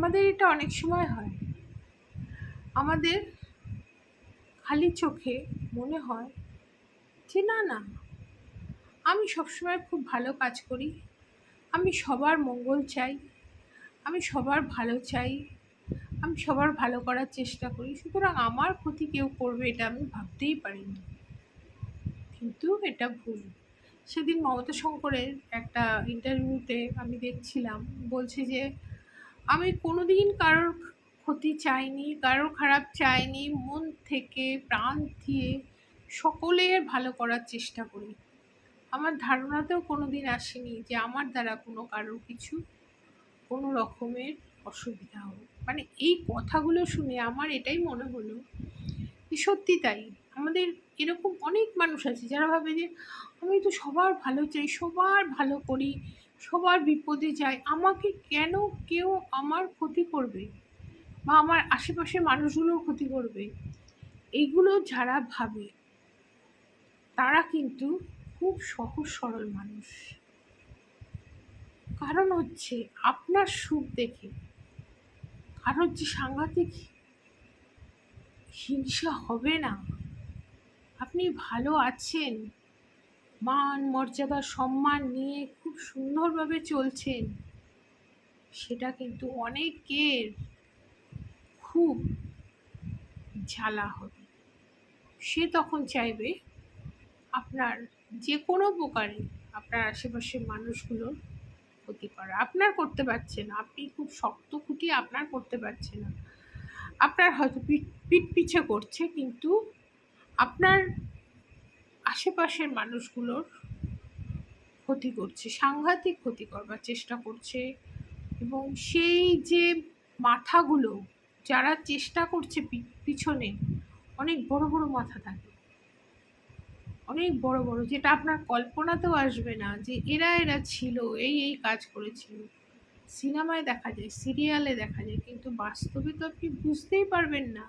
আমাদের এটা অনেক সময় হয়। আমাদের খালি চোখে মনে হয় যে, না না, আমি সবসময় খুব ভালো কাজ করি। আমি সবার মঙ্গল চাই। আমি সবার ভালো চাই। আমি সবার ভালো করার চেষ্টা করি। সুতরাং আমার ক্ষতি কেউ করবে এটা আমি ভাবতেই পারিনি। কিন্তু এটা ভুল। সেদিন মমতা শঙ্করের একটা ইন্টারভিউতে আমি দেখছিলাম, বলছে যে আমি কোনো দিন কারোর ক্ষতি চাইনি, কারোর খারাপ চাইনি, মন থেকে প্রাণ দিয়ে সকলের ভালো করার চেষ্টা করি। আমার ধারণাতেও কোনো দিন আসেনি যে আমার দ্বারা কোনো কারোর কিছু কোনো রকমের অসুবিধা হোক। মানে এই কথাগুলো শুনে আমার এটাই মনে হলো সত্যি তাই। আমাদের এরকম অনেক মানুষ আছে যারা ভাবে যে, আমি তো সবার ভালো চাই, সবার ভালো করি, সবার বিপদে যাই, আমাকে কেন কেউ আমার ক্ষতি করবে? বা আমার আশেপাশের মানুষগুলোর ক্ষতি করবে? এইগুলো যারা ভাবে, তারা কিন্তু খুব সহজ সরল মানুষ। কারণ হচ্ছে আপনার সুখ দেখে, কারোর যে সাংঘাতিক হিংসা হবে না আপনি ভালো আছেন? মান, মর্যাদা, সম্মান নিয়ে খুব সুন্দরভাবে চলছেন। সেটা কিন্তু অনেকের খুব ঝালা হবে। সে তখন চাইবে আপনার যে কোনো প্রকারে আপনার আশেপাশের মানুষগুলোর ক্ষতি করা। আপনার করতে পারছে না। আপনি খুব শক্ত খুঁটি আপনার করতে পারছে না। আপনার হয়তো পিঠ পিঠ পিছে করছে, কিন্তু আপনার আশেপাশের মানুষগুলোর ক্ষতি করছে, সাংঘাতিক ক্ষতি করবার চেষ্টা করছে এবং সেই যে মাথাগুলো যারা চেষ্টা করছে পিছনে, অনেক বড় বড় মাথা থাকে। অনেক বড় বড়, যেটা আপনার কল্পনাতেও আসবে না যে এরা এরা ছিল, এই এই কাজ করেছিল। সিনেমায় দেখা যায়, সিরিয়ালে দেখা যায়, কিন্তু বাস্তবে তো আপনি বুঝতেই পারবেন না।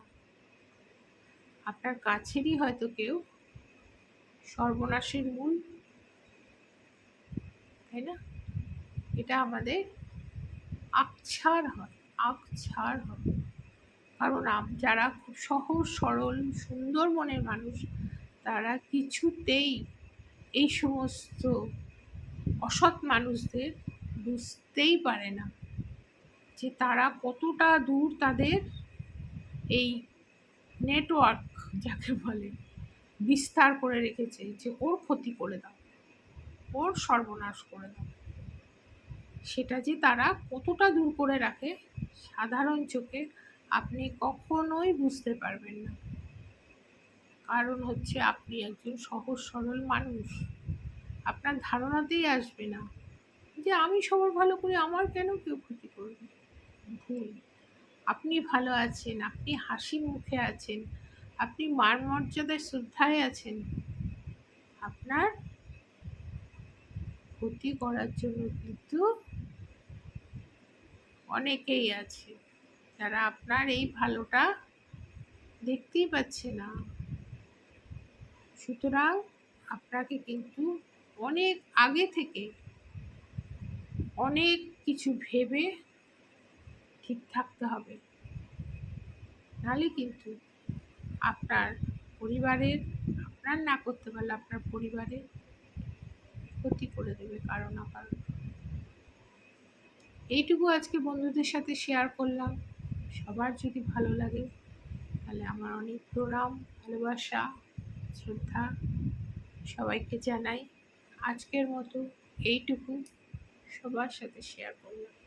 আপনার কাছেরই হয়তো কেউ সর্বনাশের মূল, তাই না? এটা আমাদের আকছার হয় আকছার হয়। কারণ যারা খুব সহজ, সরল, সুন্দর মনের মানুষ, তারা কিছুতেই এই সমস্ত অসৎ মানুষদের বুঝতেই পারে না যে তারা কতটা দূর তাদের এই নেটওয়ার্ক যাকে বলে, বিস্তার করে রেখেছে যে ওর ক্ষতি করে দাও, ওর সর্বনাশ করে দাও। সেটা যে তারা কতটা দূর করে রাখে, সাধারণ চোখে আপনি কখনোই বুঝতে পারবেন না। কারণ হচ্ছে আপনি একজন সহজ সরল মানুষ। আপনার ধারণাতেই আসবে না যে আমি সবার ভালো করি আমার কেন কেউ ক্ষতি করবে? ভুল। আপনি ভালো আছেন, আপনি হাসি মুখে আছেন, আপনি মান মর্যাদায় শ্রদ্ধায় আছেন, আপনার ক্ষতি করার জন্য কিন্তু অনেকেই আছে। যারা আপনার এই ভালোটা দেখতেই পাচ্ছে না। সুতরাং আপনাকে কিন্তু অনেক আগে থেকে অনেক কিছু ভেবে ঠিক থাকতে হবে। নাহলে কিন্তু আপনার পরিবারের, আপনার না করতে পারলে আপনার পরিবারের ক্ষতি করে দেবে কারও না কারও। এইটুকু আজকে বন্ধুদের সাথে শেয়ার করলাম। সবার যদি ভালো লাগে, তাহলে আমার অনেক প্রণাম, ভালোবাসা, শ্রদ্ধা সবাইকে জানাই। আজকের মতো এইটুকু। সবার সাথে শেয়ার করলাম।